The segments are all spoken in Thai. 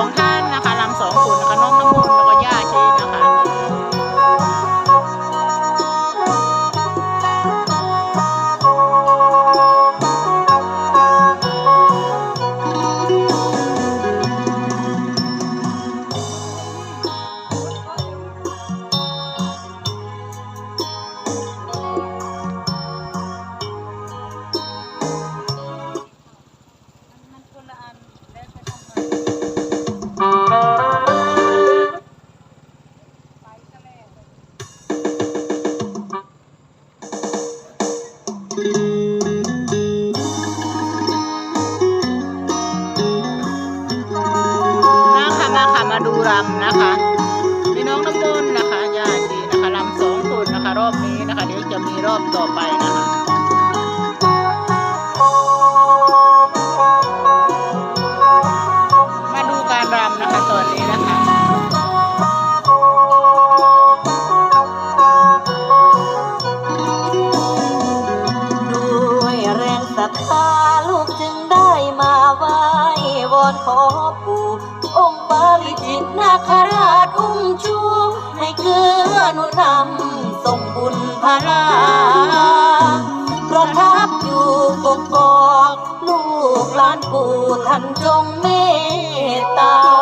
อง มาดูรำนะคะมีน้องน้ำมนต์นะคะญาตินะคะรำสองคนนะคะ รอบนี้นะคะเดี๋ยวจะมีรอบต่อไปนะคะ องค์ปาริจิตนาคราชอุ้มชูให้เกื้อนุนำส่งบุญพาราประทับอยู่กกอกลูกหลานปู่ท่านจงเมตตา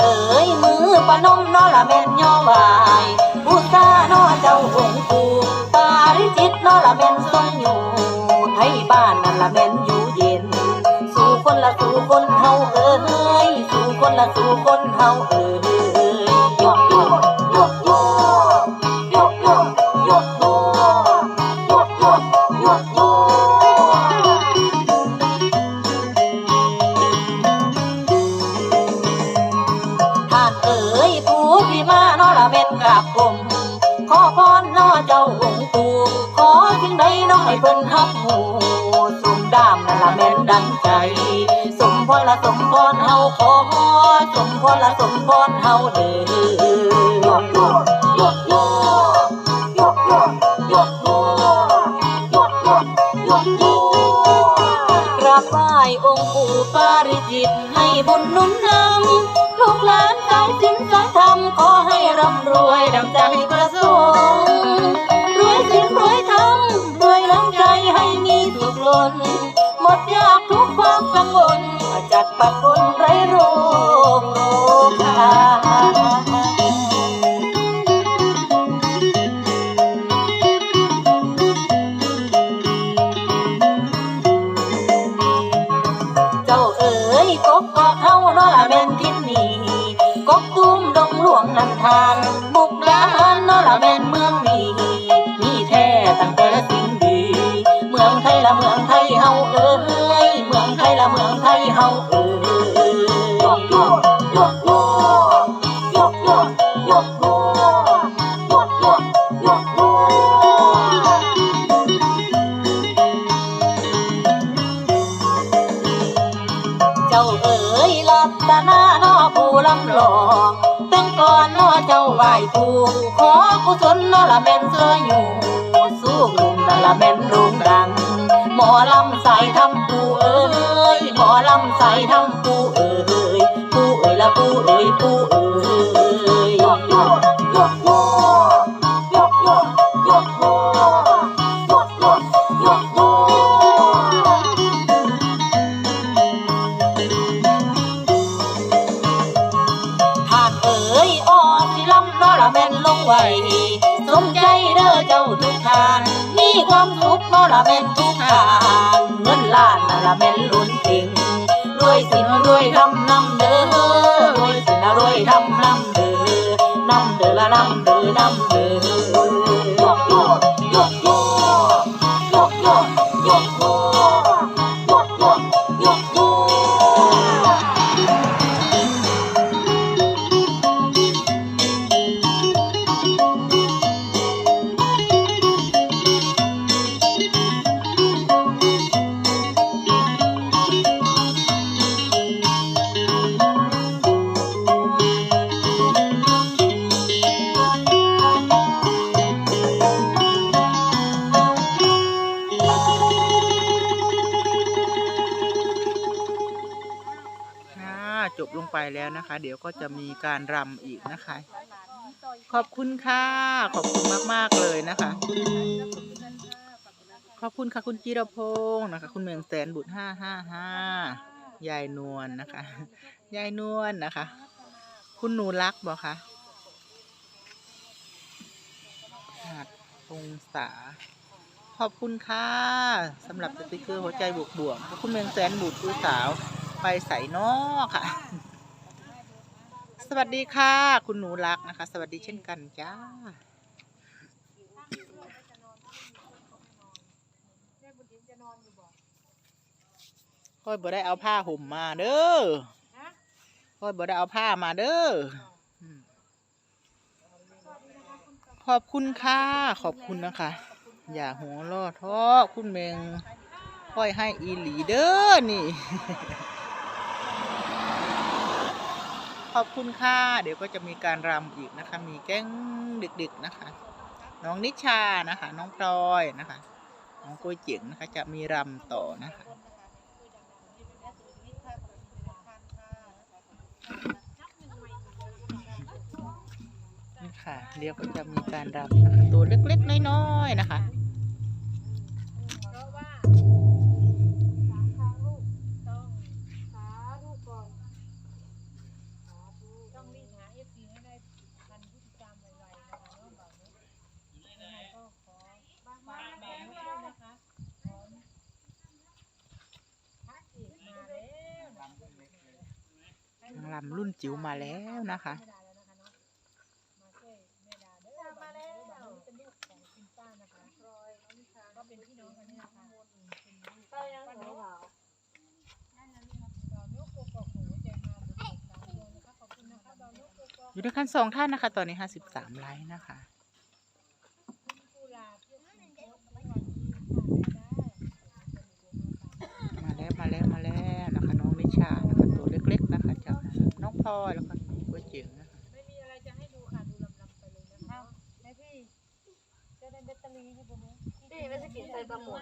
เอ๋ยมือปนมนอละแม่นย่อวายผู้ซานอเจ้าองค์ปู่ปาริจิตนอละแม่นทรงอยู่ไทยบ้านนั่นละแม่นอยู่เย็น สู่คนละสู่คนเฮาเอ๋ยสู่คนละสู่คนเฮาเอ๋ย อ๋ยผู้พี่มานอละเม็นกราบผมขอพรนอเจ้าองค์ปู่ขอถึงใดน้องให้เพิ่นฮับหมู่สมดามนั่นละแม่นดังใจ สมพรละสมพรเฮาขอสมพรละสมพรเฮาเด้อ อให้ร่ำรวยดังใจประสงค์รวยสินรวยทำรวยน้ำใจให้มีสุขล้นหมดยากทุกความกังวลจัดปัดคน บุกดาหารนอละเป็นเมือง ใจตู้ขอกุศลนอละแม่นเสื้ออยู่ สู้กลุ่มนั่นละแม่นรุงดัง หมอลำใส่ทำปูเอ้ย หมอลำใส่ทำปูเอ้ยปูเอ้ยละปูเอ้ยผู้ สมใจเด้อเจ้าทุกทาน มีความสุขนอละแม่นทุกทางเงินล้านนั่นละแม่นล้นติงรวยสินรวยทำนำเด้อรวยสินรวยทำนำเด้อนำเด้อละนำเด้อนำเด้อ ไปแล้วนะคะ เดี๋ยวก็จะมีการรำอีกนะคะ ขอบคุณค่ะ ขอบคุณมาก ๆ เลยนะคะ ขอบคุณค่ะคุณจิรพงศ์นะคะ คุณเมืองแสนบุตรห้าห้าห้ายายนวลนะคะ ยายนวลนะคะ คุณหนูรักบอกคะหาดองศาขอบคุณค่ะสำหรับสติกเกอร์หัวใจบวกบวกคุณเมืองแสนบุตรผู้สาวไปใส่นอกค่ะ สวัสดีค่ะ คุณหนูรักนะคะ สวัสดีเช่นกันจ้า ค่อยบ่ได้เอาผ้าห่มมาเด้อค่อยบ่ได้เอาผ้ามาเด้อ ขอบคุณค่ะ ขอบคุณนะคะ อย่าหัวรอท้อคุณเมงค่อยให้อีหลีเด้อนี่ ขอบคุณค่ะ เดี๋ยวก็จะมีการรำอีกนะคะ มีแก๊งดึกๆนะคะ น้องนิชานะคะ น้องพลอยนะคะ น้องกล้ยเจ๋งนะคะ จะมีรำต่อนะคะนี่ค่ะ เดี๋ยวก็จะมีการรำนะคะ ตัวเล็กๆน้อยๆนะคะำรุ่นจิ๋วมาแล้วนะคะอยู่ด้วยกันสองท่านนะคะ ตอนนี้ห้าสิบสามไลค์นะคะ กุหลาบเพื่อนคุณโค้ชสวัสดีค่ะแม่ได้ มาแล้วมาแล้วมาแล้วนะคะ น้องนิชานะคะ ตัวเล็กๆนะคะจากน้ องพลอยแล้วก็กล้วยเจ๋งนะคะไม่มีอะไรจะให้ดูค่ะ ดูลำลำไปเลยนะคะแม่พี่จะได้แบตเตอรี่ให้ผมไหมนี่ไม่สกินใส่สมุน